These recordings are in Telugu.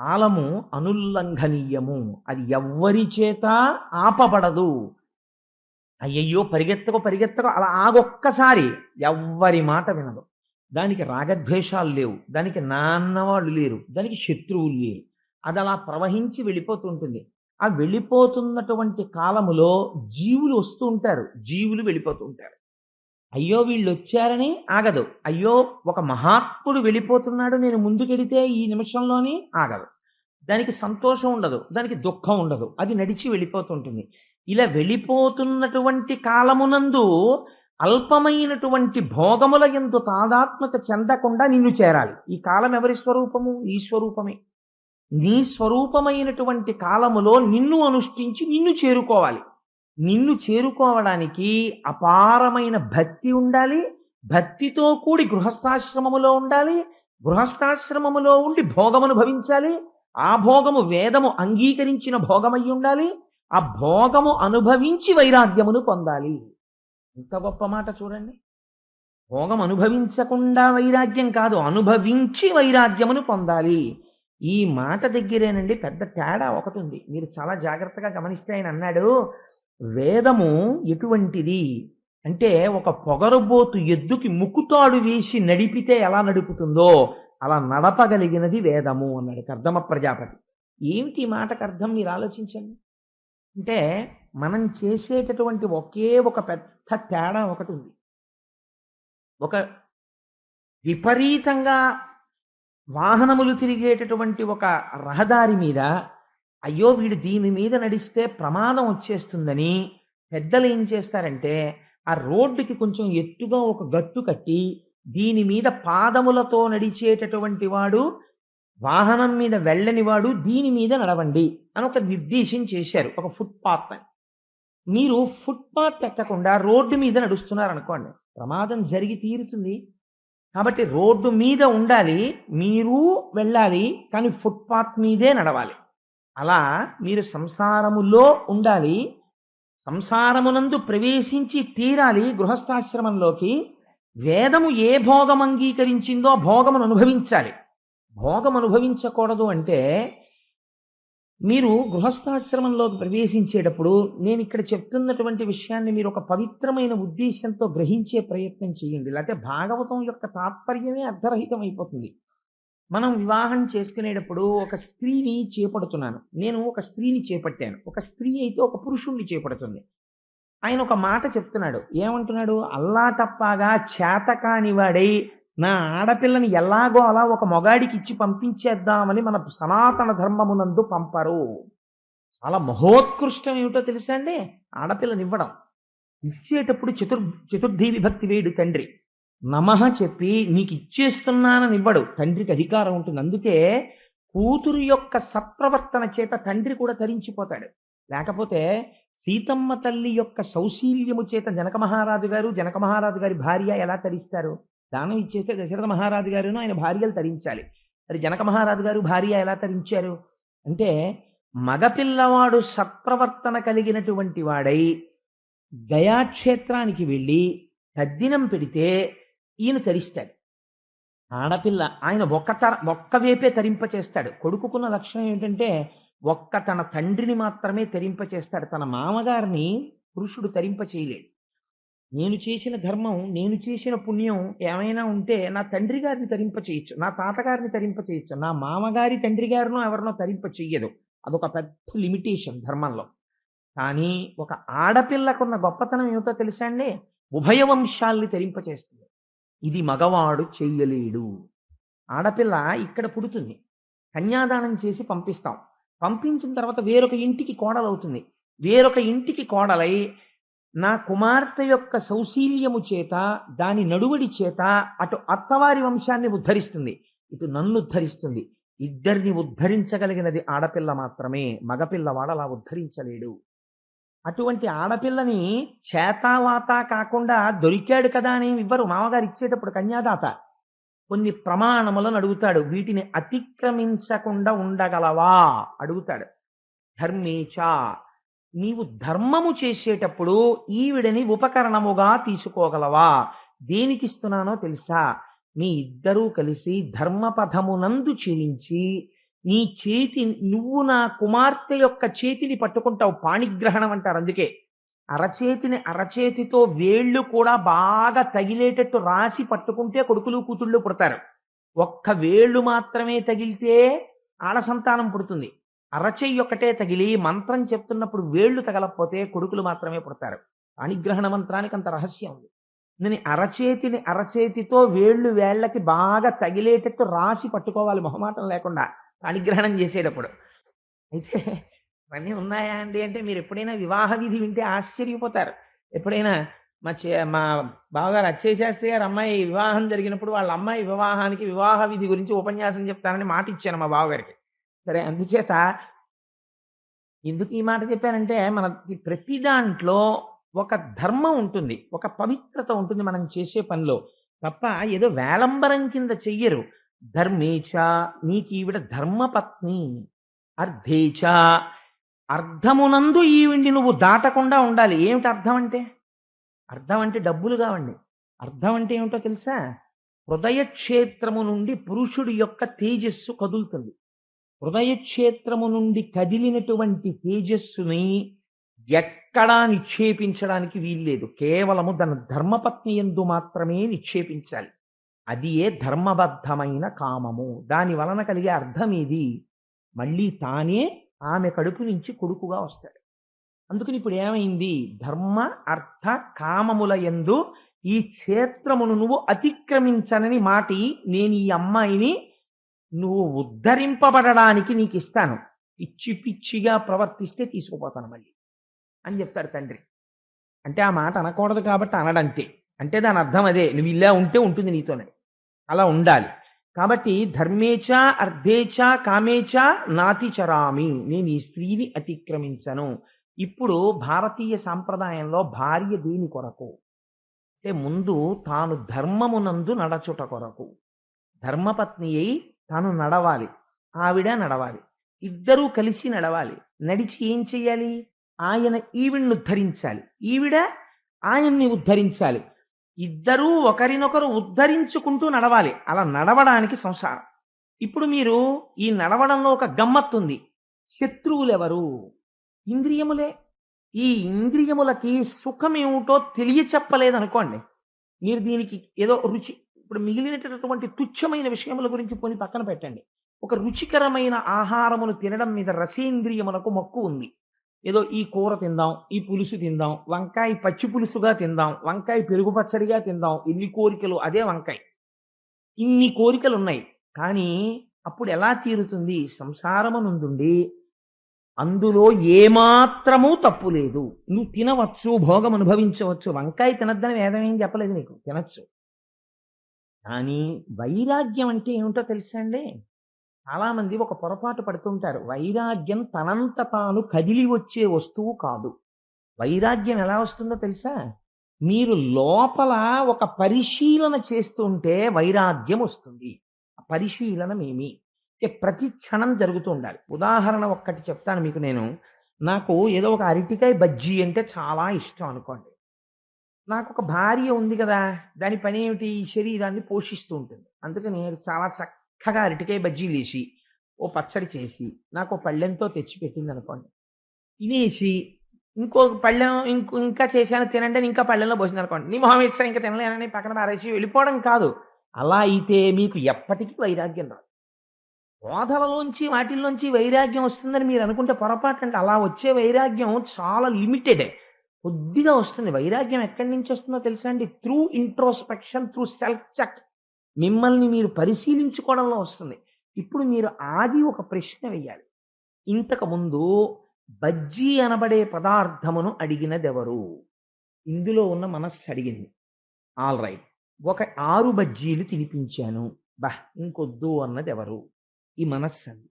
కాలము అనుల్లంఘనీయము. అది ఎవ్వరి చేత ఆపబడదు. అయ్యయ్యో పరిగెత్తకు పరిగెత్తకు అలా ఆగొక్కసారి ఎవ్వరి మాట వినదు. దానికి రాగద్వేషాలు లేవు. దానికి నాన్నవాళ్ళు లేరు. దానికి శత్రువులు లేరు. అది అలా ప్రవహించి వెళ్ళిపోతుంటుంది. ఆ వెళ్ళిపోతున్నటువంటి కాలములో జీవులు వస్తూ ఉంటారు. జీవులు వెళ్ళిపోతూ ఉంటారు. అయ్యో వీళ్ళు వచ్చారని ఆగదు. అయ్యో ఒక మహాత్ముడు వెళ్ళిపోతున్నాడు నేను ముందుకెడితే ఈ నిమిషంలోని ఆగదు. దానికి సంతోషం ఉండదు దానికి దుఃఖం ఉండదు. అది నడిచి వెళ్ళిపోతుంటుంది. ఇలా వెళ్ళిపోతున్నటువంటి కాలమునందు అల్పమైనటువంటి భోగముల ఎందు తాదాత్మక చెందకుండా నిన్ను చేరాలి. ఈ కాలం ఎవరి స్వరూపము? ఈ స్వరూపమే. నీ స్వరూపమైనటువంటి కాలములో నిన్ను అనుష్ఠించి నిన్ను చేరుకోవాలి. నిన్ను చేరుకోవడానికి అపారమైన భక్తి ఉండాలి భక్తితో కూడి గృహస్థాశ్రమములో ఉండాలి గృహస్థాశ్రమములో ఉండి భోగమును భవించాలి ఆ భోగము వేదము అంగీకరించిన భోగమై ఉండాలి ఆ భోగము అనుభవించి వైరాగ్యమును పొందాలి. ఎంత గొప్ప మాట చూడండి. భోగం అనుభవించకుండా వైరాగ్యం కాదు అనుభవించి వైరాగ్యమును పొందాలి. ఈ మాట దగ్గరేనండి పెద్ద తేడా ఒకటి ఉంది మీరు చాలా జాగ్రత్తగా గమనిస్తే ఆయన అన్నాడు వేదము ఎటువంటిది? అంటే ఒక పొగరబోతు ఎద్దుకి ముక్కుతాడు వేసి నడిపితే ఎలా నడుపుతుందో అలా నడపగలిగినది వేదము అన్నాడు కర్దమ ప్రజాపతి. ఏమిటి ఈ మాటకు అర్థం? మీరు ఆలోచించండి. అంటే మనం చేసేటటువంటి ఒకే ఒక పెద్ద తేడా ఒకటి ఉంది. ఒక విపరీతంగా వాహనములు తిరిగేటటువంటి ఒక రహదారి మీద అయ్యో వీడు దీని మీద నడిస్తే ప్రమాదం వచ్చేస్తుందని పెద్దలు ఏం చేస్తారంటే ఆ రోడ్డుకి కొంచెం ఎత్తుగా ఒక గట్టు కట్టి దీని మీద పాదములతో నడిచేటటువంటి వాడు వాహనం మీద వెళ్ళని వాడు దీని మీద నడవండి అని ఒక నిర్దేశం చేశారు ఒక ఫుట్పాత్ అని. మీరు ఫుట్పాత్ ఎక్కకుండా రోడ్డు మీద నడుస్తున్నారు అనుకోండి ప్రమాదం జరిగి తీరుతుంది. కాబట్టి రోడ్డు మీద ఉండాలి మీరు వెళ్ళాలి కానీ ఫుట్పాత్ మీదే నడవాలి. అలా మీరు సంసారములో ఉండాలి సంసారమునందు ప్రవేశించి తీరాలి గృహస్థాశ్రమంలోకి వేదము ఏ భోగం అంగీకరించిందో భోగమును అనుభవించాలి. భోగం అనుభవించకూడదు అంటే మీరు గృహస్థాశ్రమంలోకి ప్రవేశించేటప్పుడు నేను ఇక్కడ చెప్తున్నటువంటి విషయాన్ని మీరు ఒక పవిత్రమైన ఉద్దేశంతో గ్రహించే ప్రయత్నం చేయండి. లేకపోతే భాగవతం యొక్క తాత్పర్యమే అర్ధరహితం అయిపోతుంది మనం వివాహం చేసుకునేటప్పుడు ఒక స్త్రీని చేపడుతున్నాను. నేను ఒక స్త్రీని చేపట్టాను. ఒక స్త్రీ అయితే ఒక పురుషుణ్ణి చేపడుతుంది. ఆయన ఒక మాట చెప్తున్నాడు. ఏమంటున్నాడు? అల్లా తప్పగా చేతకాని వాడై నా ఆడపిల్లని ఎలాగో అలా ఒక మొగాడికి ఇచ్చి పంపించేద్దామని మన సనాతన ధర్మమునందు పంపరు. చాలా మహోత్కృష్టం ఏమిటో తెలుసా అండి? ఆడపిల్లని ఇవ్వడం. ఇచ్చేటప్పుడు చతుర్ చతుర్థి విభక్తి వేడు తండ్రి. నమః చెప్పి నీకు ఇచ్చేస్తున్నానని ఇవ్వడు తండ్రికి అధికారం ఉంటుంది. అందుకే కూతురు యొక్క సత్ప్రవర్తన చేత తండ్రి కూడా తరించిపోతాడు. లేకపోతే సీతమ్మ తల్లి యొక్క సౌశీల్యము చేత జనక మహారాజు గారు జనక మహారాజు గారి భార్య ఎలా తరిస్తారు? దానం ఇచ్చేస్తే దశరథ మహారాజు గారును ఆయన భార్యలు తరించాలి. మరి జనక మహారాజు గారు భార్య ఎలా తరించారు? అంటే మగపిల్లవాడు సత్ప్రవర్తన కలిగినటువంటి వాడై గయాక్షేత్రానికి వెళ్ళి తద్దినం పెడితే ఈయన తరిస్తాడు. ఆడపిల్ల ఆయన ఒక్క తర ఒక్క వేపే తరింపచేస్తాడు. కొడుకుకున్న లక్షణం ఏంటంటే ఒక్క తన తండ్రిని మాత్రమే తరింపచేస్తాడు. తన మామగారిని పురుషుడు తరింప చేయలేడు నేను చేసిన ధర్మం నేను చేసిన పుణ్యం ఏమైనా ఉంటే నా తండ్రి గారిని తరింప చేయొచ్చు నా తాతగారిని తరింప చేయొచ్చు నా మామగారి తండ్రి గారినో ఎవరినో తరింప చెయ్యదు అదొక పెద్ద లిమిటేషన్ ధర్మంలో. కానీ ఒక ఆడపిల్లకున్న గొప్పతనం ఏమిటో తెలుసా అండి? ఉభయ వంశాల్ని తరింపచేస్తుంది. ఇది మగవాడు చెయ్యలేడు. ఆడపిల్ల ఇక్కడ పుడుతుంది. కన్యాదానం చేసి పంపిస్తాం. పంపించిన తర్వాత వేరొక ఇంటికి కోడలవుతుంది. వేరొక ఇంటికి కోడలై నా కుమార్తె యొక్క సౌశీల్యము చేత దాని నడువడి చేత అటు అత్తవారి వంశాన్ని ఉద్ధరిస్తుంది. ఇటు నన్ను ఉద్ధరిస్తుంది. ఇద్దరిని ఉద్ధరించగలిగినది ఆడపిల్ల మాత్రమే. మగపిల్లవాడు అలా ఉద్ధరించలేడు. అటువంటి ఆడపిల్లని చేతావాత కాకుండా దొరికాడు కదా అని ఇవ్వరు. మామగారు ఇచ్చేటప్పుడు కన్యాదాత. కొన్ని ప్రమాణములను అడుగుతాడు. వీటిని అతిక్రమించకుండా ఉండగలవా? అడుగుతాడు. ధర్మేచ. నీవు ధర్మము చేసేటప్పుడు ఈవిడని ఉపకరణముగా తీసుకోగలవా? దేనికి ఇస్తున్నానో తెలుసా? మీ ఇద్దరూ కలిసి ధర్మపథమునందు చెలించి నీ చేతి నువ్వు నా కుమార్తె యొక్క చేతిని పట్టుకుంటావు. పాణిగ్రహణం అంటారు అందుకే. అరచేతిని అరచేతితో వేళ్ళు కూడా బాగా తగిలేటట్టు రాసి పట్టుకుంటే కొడుకులు కూతుళ్ళు పుడతారు. ఒక్క వేళ్ళు మాత్రమే తగిలితే ఆడ సంతానం పుడుతుంది. అరచేయి ఒక్కటే తగిలి మంత్రం చెప్తున్నప్పుడు వేళ్ళు తగలకపోతే కొడుకులు మాత్రమే పుడతారు. పాణిగ్రహణ మంత్రానికి అంత రహస్యం ఉంది. నేను అరచేతిని అరచేతితో వేళ్ళు వేళ్ళకి బాగా తగిలేటట్టు రాసి పట్టుకోవాలి. మొహమాటం లేకుండా పాణిగ్రహణం చేసేటప్పుడు. అయితే ఇవన్నీ ఉన్నాయా అండి అంటే మీరు ఎప్పుడైనా వివాహ విధి వింటే ఆశ్చర్యపోతారు. ఎప్పుడైనా మా చే మా బావగారు అచ్చయ్య శాస్త్రి గారు అమ్మాయి వివాహం జరిగినప్పుడు వాళ్ళ అమ్మాయి వివాహానికి వివాహ విధి గురించి ఉపన్యాసం చెప్తానని మాట ఇచ్చాను మా బావగారికి. సరే అందుచేత ఎందుకు ఈ మాట చెప్పానంటే మన ప్రతి దాంట్లో ఒక ధర్మం ఉంటుంది ఒక పవిత్రత ఉంటుంది మనం చేసే పనిలో. తప్ప ఏదో వేలంబరం కింద చెయ్యరు. ధర్మేచ నీకీవిడ ఈవిడ ధర్మపత్ని అర్ధేచ అర్థమునందు ఈవిడ్ని నువ్వు దాటకుండా ఉండాలి. ఏమిటి అర్థం అంటే అర్థం అంటే డబ్బులు కావండి. అర్థం అంటే ఏమిటో తెలుసా? హృదయ క్షేత్రము నుండి పురుషుడి యొక్క తేజస్సు కదులుతుంది. హృదయక్షేత్రము నుండి కదిలినటువంటి తేజస్సుని ఎక్కడా నిక్షేపించడానికి వీల్లేదు. కేవలము తన ధర్మపత్ని ఎందు మాత్రమే నిక్షేపించాలి. అది ఏ ధర్మబద్ధమైన కామము? దాని వలన కలిగే అర్థం ఇది మళ్ళీ తానే ఆమె కడుపు నుంచి కొడుకుగా వస్తాడు. అందుకని ఇప్పుడు ఏమైంది? ధర్మ అర్థ కామముల ఎందు ఈ క్షేత్రమును నువ్వు అతిక్రమించనని మాటి నేను ఈ అమ్మాయిని నువ్వు ఉద్ధరింపబడడానికి నీకు ఇస్తాను. పిచ్చి పిచ్చిగా ప్రవర్తిస్తే తీసుకుపోతాను మళ్ళీ అని చెప్తాడు తండ్రి. అంటే ఆ మాట అనకూడదు కాబట్టి అనడంతే. అంటే దాని అర్థం అదే. నువ్వు ఇలా ఉంటే ఉంటుంది నీతోనే. అలా ఉండాలి. కాబట్టి ధర్మేచ అర్ధేచ కామేచ నాతిచరామి నేను ఈ స్త్రీని అతిక్రమించను. ఇప్పుడు భారతీయ సాంప్రదాయంలో భార్య దేని కొరకు? అంటే ముందు తాను ధర్మమునందు నడచుట కొరకు. ధర్మపత్ని అయి తాను నడవాలి. ఆవిడ నడవాలి. ఇద్దరూ కలిసి నడవాలి. నడిచి ఏం చెయ్యాలి? ఆయన ఈవిడ్ని ఉద్ధరించాలి. ఈవిడ ఆయన్ని ఉద్ధరించాలి. ఇద్దరూ ఒకరినొకరు ఉద్ధరించుకుంటూ నడవాలి. అలా నడవడానికి సంసారం. ఇప్పుడు మీరు ఈ నడవడంలో ఒక గమ్మత్తుంది. శత్రువులెవరు? ఇంద్రియములే. ఈ ఇంద్రియములకి సుఖం ఏమిటో తెలియ చెప్పలేదనుకోండి మీరు దీనికి ఏదో రుచి ఇప్పుడు మిగిలినటువంటి తుచ్చమైన విషయముల గురించి పోని పక్కన పెట్టండి. ఒక రుచికరమైన ఆహారమును తినడం మీద రసేంద్రియములకు మక్కు ఉంది. ఏదో ఈ కూర తిందాం ఈ పులుసు తిందాం వంకాయ పచ్చి పులుసుగా తిందాం వంకాయ పెరుగు పచ్చడిగా తిందాం ఎన్ని కోరికలు అదే వంకాయ. ఇన్ని కోరికలు ఉన్నాయి కానీ అప్పుడు ఎలా తీరుతుంది? సంసారమనుందుండి అందులో ఏమాత్రమూ తప్పు లేదు. నువ్వు తినవచ్చు భోగం అనుభవించవచ్చు. వంకాయ తినద్దని వేదం ఏం చెప్పలేదు నీకు. తినచ్చు. కానీ వైరాగ్యం అంటే ఏమిటో తెలుసా అండి? చాలామంది ఒక పొరపాటు పడుతుంటారు. వైరాగ్యం తనంత తాను కదిలి వచ్చే వస్తువు కాదు. వైరాగ్యం ఎలా వస్తుందో తెలుసా? మీరు లోపల ఒక పరిశీలన చేస్తుంటే వైరాగ్యం వస్తుంది. పరిశీలనమేమి అంటే ప్రతి క్షణం జరుగుతూ ఉండాలి. ఉదాహరణ ఒక్కటి చెప్తాను మీకు నేను. నాకు ఏదో ఒక అరటికాయ బజ్జీ అంటే చాలా ఇష్టం అనుకోండి. నాకు ఒక భార్య ఉంది కదా దాని పని ఏమిటి? ఈ శరీరాన్ని పోషిస్తూ ఉంటుంది. అందుకని చాలా చక్కగా అరటికాయ బజ్జీలు వేసి ఓ పచ్చడి చేసి నాకు పళ్ళెంతో తెచ్చి పెట్టింది అనుకోండి తినేసి ఇంకో పళ్ళెం ఇంకో ఇంకా చేశాను తినండి ఇంకా పళ్ళెంలో పోసింది అనుకోండి నీ మొహం ఇచ్చా ఇంకా తినలేనని పక్కన పారేసి వెళ్ళిపోవడం కాదు. అలా అయితే మీకు ఎప్పటికీ వైరాగ్యం రాదు. బోధలలోంచి వాటిల్లోంచి వైరాగ్యం వస్తుందని మీరు అనుకుంటే పొరపాటు అంటే అలా వచ్చే వైరాగ్యం చాలా లిమిటెడ్. కొద్దిగా వస్తుంది. వైరాగ్యం ఎక్కడి నుంచి వస్తుందో తెలుసా అండి? Through introspection through self check. మిమ్మల్ని మీరు పరిశీలించుకోవడంలో వస్తుంది. ఇప్పుడు మీరు ఆది ఒక ప్రశ్న వేయాలి. ఇంతకు ముందు బజ్జీ అనబడే పదార్థమును అడిగినదెవరు? ఇందులో ఉన్న మనస్సు అడిగింది. All right. ఒక ఆరు బజ్జీలు తినిపించాను. బా ఇంకొద్దు అన్నది ఎవరు ఈ మనస్సు అంది.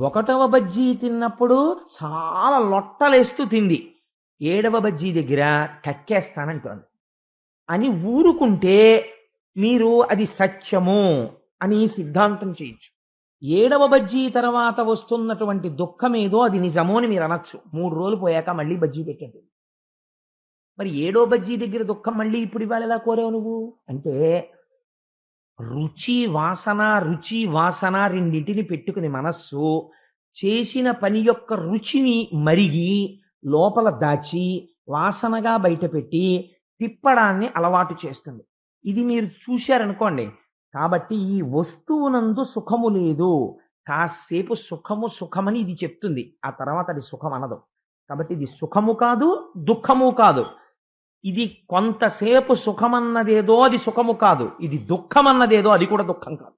ఒకటవ బజ్జీ తిన్నప్పుడు చాలా లొట్టలేస్తూ తింది. ఏడవ బజ్జీ దగ్గర కక్కేస్తానంటోంది. అని ఊరుకుంటే మీరు అది సత్యము అని సిద్ధాంతం చేయొచ్చు. ఏడవ బజ్జీ తర్వాత వస్తున్నటువంటి దుఃఖం ఏదో అది నిజమో అని మీరు అనొచ్చు. మూడు రోజులు పోయాక మళ్ళీ బజ్జీ పెట్టండి. మరి ఏడో బజ్జీ దగ్గర దుఃఖం మళ్ళీ ఇప్పుడు ఇవాళ ఎలా కోరావు నువ్వు? అంటే రుచి వాసన రుచి వాసన రెండింటిని పెట్టుకుని మనస్సు చేసిన పని యొక్క రుచిని మరిగి లోపల దాచి వాసనగా బయటపెట్టి తిప్పడాన్ని అలవాటు చేస్తుంది. ఇది మీరు చూశారనుకోండి. కాబట్టి ఈ వస్తువునందు సుఖము లేదు. కాసేపు సుఖము సుఖమని ఇది చెప్తుంది. ఆ తర్వాత అది సుఖం అనదు. కాబట్టి ఇది సుఖము కాదు దుఃఖము కాదు. ఇది కొంతసేపు సుఖమన్నదేదో అది సుఖము కాదు. ఇది దుఃఖమన్నదేదో అది కూడా దుఃఖం కాదు.